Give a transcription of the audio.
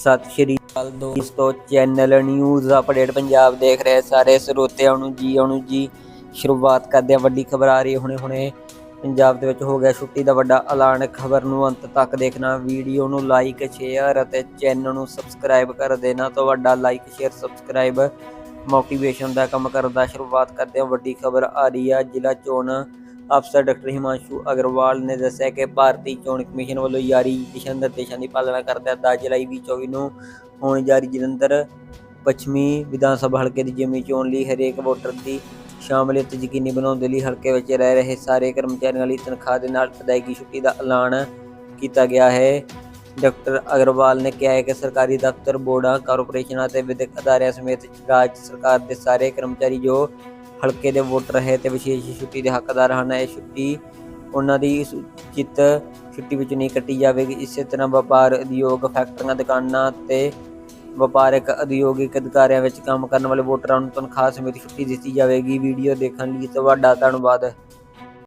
ਸਤਿ ਸ਼੍ਰੀ ਅਕਾਲ ਦੋਸਤੋ channel news update Punjab ਦੇਖ ਰਹੇ ਸਾਰੇ ਸਰੋਤਿਆਂ ਨੂੰ ਜੀ ਆਉਣ ਜੀ। ਸ਼ੁਰੂਆਤ ਕਰਦੇ ਹਾਂ ਵੱਡੀ ਖਬਰ ਆ ਰਹੀ ਹੈ ਹੁਣੇ ਹੁਣੇ। ਪੰਜਾਬ ਦੇ ਵਿੱਚ ਹੋ ਗਿਆ ਛੁੱਟੀ ਦਾ ਵੱਡਾ ਐਲਾਨ। ਖਬਰ ਨੂੰ ਅੰਤ ਤੱਕ ਦੇਖਣਾ, ਵੀਡੀਓ ਨੂੰ ਲਾਈਕ ਸ਼ੇਅਰ ਅਤੇ ਚੈਨਲ ਨੂੰ ਸਬਸਕ੍ਰਾਈਬ ਕਰ ਦੇਣਾ। ਤੁਹਾਡਾ ਲਾਈਕ ਸ਼ੇਅਰ ਸਬਸਕ੍ਰਾਈਬ ਮੋਟੀਵੇਸ਼ਨ ਦਾ ਕੰਮ ਕਰਦਾ ਸ਼ੁਰੂਆਤ ਕਰਦੇ ਹਾਂ। ਵੱਡੀ ਖਬਰ ਆ ਰਹੀ ਆ, ਜ਼ਿਲ੍ਹਾ ਚੋਣ ਅਫਸਰ ਡਾਕਟਰ ਹਿਮਾਂਸ਼ੂ ਅਗਰਵਾਲ ਨੇ ਦੱਸਿਆ ਕਿ ਭਾਰਤੀ ਚੋਣ ਕਮਿਸ਼ਨ ਵੱਲੋਂ ਜਾਰੀ ਦਿਸ਼ਾ ਨਿਰਦੇਸ਼ਾਂ ਦੀ ਪਾਲਣਾ ਕਰਦਿਆਂ 10 ਜੁਲਾਈ 2024 ਨੂੰ ਹੋਣ ਜਾਰੀ ਜਲੰਧਰ ਪੱਛਮੀ ਵਿਧਾਨ ਸਭਾ ਹਲਕੇ ਦੀ ਜਿਮਨੀ ਚੋਣ ਲਈ ਹਰੇਕ ਵੋਟਰ ਦੀ ਸ਼ਾਮਲੀਅਤ ਯਕੀਨੀ ਬਣਾਉਣ ਦੇ ਲਈ ਹਲਕੇ ਵਿੱਚ ਰਹਿ ਰਹੇ ਸਾਰੇ ਕਰਮਚਾਰੀਆਂ ਲਈ ਤਨਖਾਹ ਦੇ ਨਾਲ ਅਦਾਇਗੀ ਛੁੱਟੀ ਦਾ ਐਲਾਨ ਕੀਤਾ ਗਿਆ ਹੈ। ਡਾਕਟਰ ਅਗਰਵਾਲ ਨੇ ਕਿਹਾ ਹੈ ਕਿ ਸਰਕਾਰੀ ਦਫ਼ਤਰ, ਬੋਰਡਾਂ, ਕਾਰਪੋਰੇਸ਼ਨਾਂ ਅਤੇ ਵਿਦਿਅਕ ਅਦਾਰਿਆਂ ਸਮੇਤ ਰਾਜ ਸਰਕਾਰ ਦੇ ਸਾਰੇ ਕਰਮਚਾਰੀ ਜੋ ਹਲਕੇ ਦੇ ਵੋਟਰ ਹੈ ਤੇ ਵਿਸ਼ੇਸ਼ ਛੁੱਟੀ ਦੇ ਹੱਕਦਾਰ ਹਨ। ਇਹ ਛੁੱਟੀ ਉਹਨਾਂ ਦੀ ਚਿੱਤ ਛੁੱਟੀ ਵਿੱਚ ਨਹੀਂ ਕੱਟੀ ਜਾਵੇਗੀ। ਇਸੇ ਤਰ੍ਹਾਂ ਵਪਾਰ ਉਦਯੋਗ, ਫੈਕਟਰੀਆਂ, ਦੁਕਾਨਾਂ ਤੇ ਵਪਾਰਕ ਉਦਯੋਗਿਕ ਅਧਿਕਾਰੀਆਂ ਵਿੱਚ ਕੰਮ ਕਰਨ ਵਾਲੇ ਵੋਟਰਾਂ ਨੂੰ ਤਨਖਾਹ ਸਮੇਤ ਛੁੱਟੀ ਦਿੱਤੀ ਜਾਵੇਗੀ। ਵੀਡੀਓ ਦੇਖਣ ਲਈ ਤੁਹਾਡਾ ਧੰਨਵਾਦ।